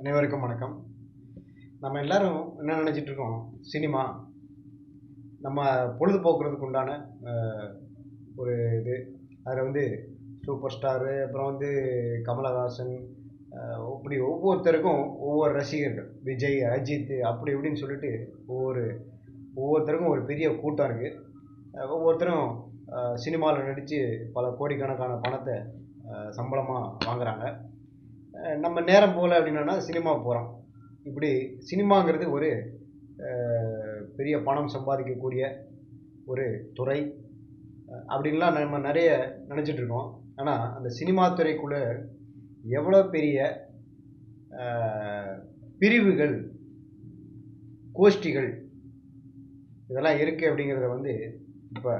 அனைவருக்கும் வணக்கம். நம்ம எல்லாரும் என்ன நினச்சிட்டு இருக்கோம்? சினிமா. நம்ம பொழுதுபோக்குறதுக்கு உண்டான ஒரு இது. அதில் வந்து சூப்பர் ஸ்டாரு அப்புறம் வந்து கமலஹாசன் இப்படி ஒவ்வொருத்தருக்கும் ஒவ்வொரு ரசிகர்கள். விஜய் அஜித் அப்படி இப்படின்னு சொல்லிட்டு ஒவ்வொரு ஒவ்வொருத்தருக்கும் ஒரு பெரிய கூட்டம் இருக்குது ஒவ்வொருத்தரும் சினிமாவில் நடித்து பல கோடிக்கணக்கான பணத்தை சம்பளமாக வாங்குறாங்க. நம்ம நேரம் போகல அப்படின்னா சினிமா போகிறோம் இப்படி சினிமாங்கிறது ஒரு பெரிய பணம் சம்பாதிக்கக்கூடிய ஒரு துறை. அப்படின்லாம் நம்ம நிறைய நினச்சிட்டு இருக்கோம். ஆனால் அந்த சினிமா துறைக்குள்ளே எவ்வளோ பெரிய பிரிவுகள் கோஷ்டிகள் இதெல்லாம் இருக்குது அப்படிங்கிறத வந்து இப்போ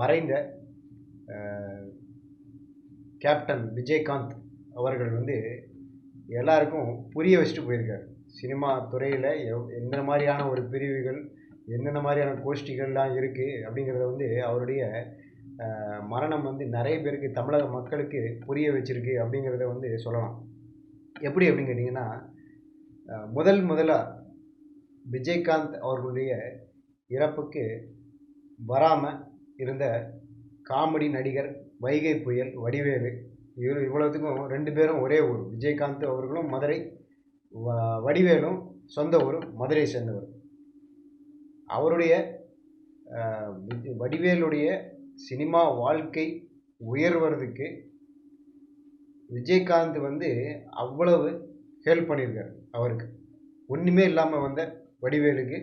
மறைந்த கேப்டன் விஜயகாந்த் அவர்கள் வந்து எல்லாருக்கும் புரிய வச்சுட்டு போயிருக்காரு. சினிமா துறையில் எவ் எந்த மாதிரியான ஒரு பிரிவுகள் எந்தெந்த மாதிரியான கோஷ்டிகள்லாம் இருக்குது அப்படிங்கிறத வந்து அவருடைய மரணம் வந்து நிறைய பேருக்கு தமிழக மக்களுக்கு புரிய வச்சுருக்கு அப்படிங்கிறத வந்து சொல்லலாம். எப்படி அப்படின்னு கேட்டிங்கன்னா முதல் முதலாக விஜயகாந்த் அவர்களுடைய இறப்புக்கு வராமல் இருந்த காமெடி நடிகர் வைகை புயல் வடிவேலு இவர் இவ்வளோத்துக்கும் ரெண்டு பேரும் ஒரே ஊர். விஜயகாந்த் அவர்களும் மதுரை வ- வடிவேலும் சொந்த ஊர் மதுரையை சேர்ந்தவர். அவருடைய வடிவேலுடைய சினிமா வாழ்க்கை உயர்வதுக்கு விஜயகாந்த் வந்து அவ்வளவு ஹெல்ப் பண்ணியிருக்காரு அவருக்கு. ஒன்றுமே இல்லாமல் வந்த வடிவேலுக்கு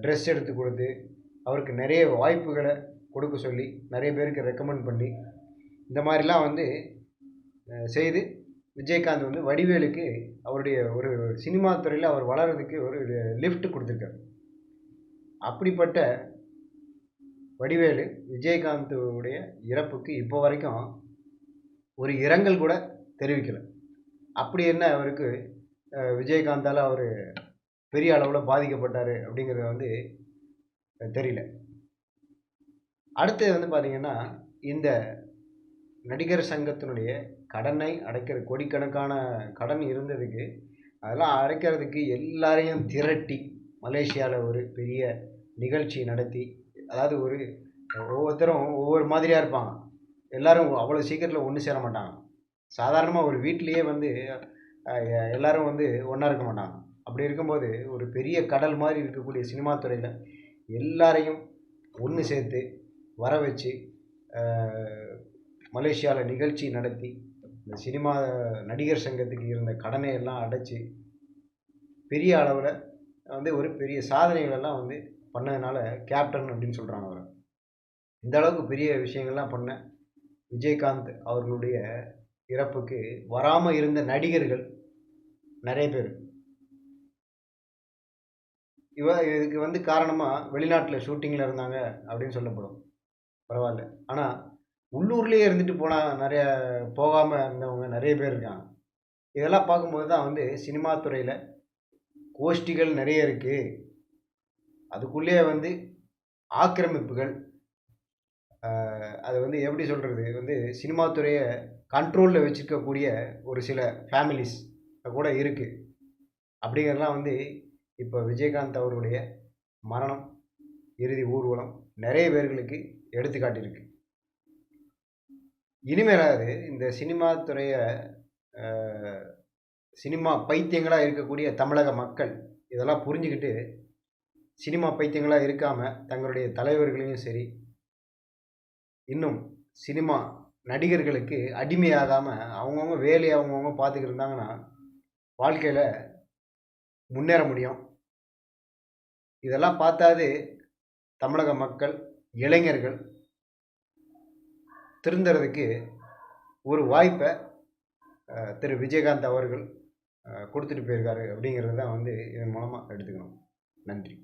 ட்ரெஸ் எடுத்து கொடுத்து அவருக்கு நிறைய வாய்ப்புகளை கொடுக்க சொல்லி நிறைய பேருக்கு ரெக்கமெண்ட் பண்ணி இந்த மாதிரிலாம் வந்து செய்து விஜயகாந்த் வந்து வடிவேலுக்கு அவருடைய ஒரு சினிமா துறையில் அவர் வளர்கிறதுக்கு ஒரு லிஃப்ட் கொடுத்துருக்காரு. அப்படிப்பட்ட வடிவேலு விஜயகாந்துடைய இறப்புக்கு இப்போ வரைக்கும் ஒரு இரங்கல் கூட தெரிவிக்கலை. அப்படி என்ன அவருக்கு விஜயகாந்தால் அவர் பெரிய அளவில் பாதிக்கப்பட்டார் அப்படிங்கிறது வந்து தெரியல. அடுத்து வந்து பார்த்திங்கன்னா இந்த நடிகர் சங்கத்தினுடைய கடனை அடைக்கிற கோடிக்கணக்கான கடன் இருந்ததுக்கு அதெல்லாம் அடைக்கிறதுக்கு எல்லாரையும் திரட்டி மலேசியாவில் ஒரு பெரிய நிகழ்ச்சி நடத்தி அதாவது ஒரு ஒவ்வொருத்தரும் ஒவ்வொரு மாதிரியாக இருப்பாங்க. எல்லாரும் அவ்வளோ சீக்கிரத்தில் ஒன்று சேர மாட்டாங்க. சாதாரணமாக ஒரு வீட்லேயே வந்து எல்லோரும் எல்லாரும் வந்து ஒன்றா இருக்க மாட்டாங்க. அப்படி இருக்கும்போது ஒரு பெரிய கடல் மாதிரி இருக்கக்கூடிய சினிமா துறையில் எல்லாரையும் ஒன்று சேர்த்து வர வச்சு மலேசியாவில் நிகழ்ச்சி நடத்தி இந்த சினிமா நடிகர் சங்கத்துக்கு இருந்த கடனை எல்லாம் அடைச்சி பெரிய அளவில் வந்து ஒரு பெரிய சாதனைகளெல்லாம் வந்து பண்ணதுனால கேப்டன் அப்படின்னு சொல்கிறாங்க அவரை. இந்த அளவுக்கு பெரிய விஷயங்கள்லாம் பண்ண விஜயகாந்த் அவர்களுடைய இறப்புக்கு வராமல் இருந்த நடிகர்கள் நிறைய பேர். இவ இதுக்கு வந்து காரணமாக வெளிநாட்டில் ஷூட்டிங்கில் இருந்தாங்க அப்படின்னு சொல்லப்படும். பரவாயில்ல. ஆனால் உள்ளூர்லேயே இருந்துட்டு போனால் நிறைய போகாமல் இருந்தவங்க நிறைய பேர் இருக்காங்க. இதெல்லாம் பார்க்கும்போது தான் வந்து சினிமா துறையில் கோஷ்டிகள் நிறைய இருக்குது அதுக்குள்ளேயே வந்து ஆக்கிரமிப்புகள் அது வந்து எப்படி சொல்கிறது வந்து சினிமா துறையை கண்ட்ரோலில் வச்சுருக்கக்கூடிய ஒரு சில ஃபேமிலிஸ் கூட இருக்குது அப்படிங்கிறதுலாம் வந்து இப்போ விஜயகாந்த் அவருடைய மரணம் இறுதி ஊர்வலம் நிறைய பேர்களுக்கு எடுத்துக்காட்டியிருக்கு. இனிமேலாவது இந்த சினிமா துறையை சினிமா பைத்தியங்களாக இருக்கக்கூடிய தமிழக மக்கள் இதெல்லாம் புரிஞ்சுக்கிட்டு சினிமா பைத்தியங்களாக இருக்காமல் தங்களுடைய தலைவர்களையும் சரி இன்னும் சினிமா நடிகர்களுக்கு அடிமையாகாமல் அவங்கவுங்க வேலையை அவங்கவுங்க பார்த்துக்கிட்டு இருந்தாங்கன்னா வாழ்க்கையில் முன்னேற முடியும். இதெல்லாம் பார்த்தாது தமிழக மக்கள் இளைஞர்கள் திருந்துறதுக்கு ஒரு வாய்ப்பை திரு. விஜயகாந்த் அவர்கள் கொடுத்துட்டு போயிருக்காரு அப்படிங்கிறது தான் வந்து இதன் மூலமாக எடுத்துக்கணும். நன்றி.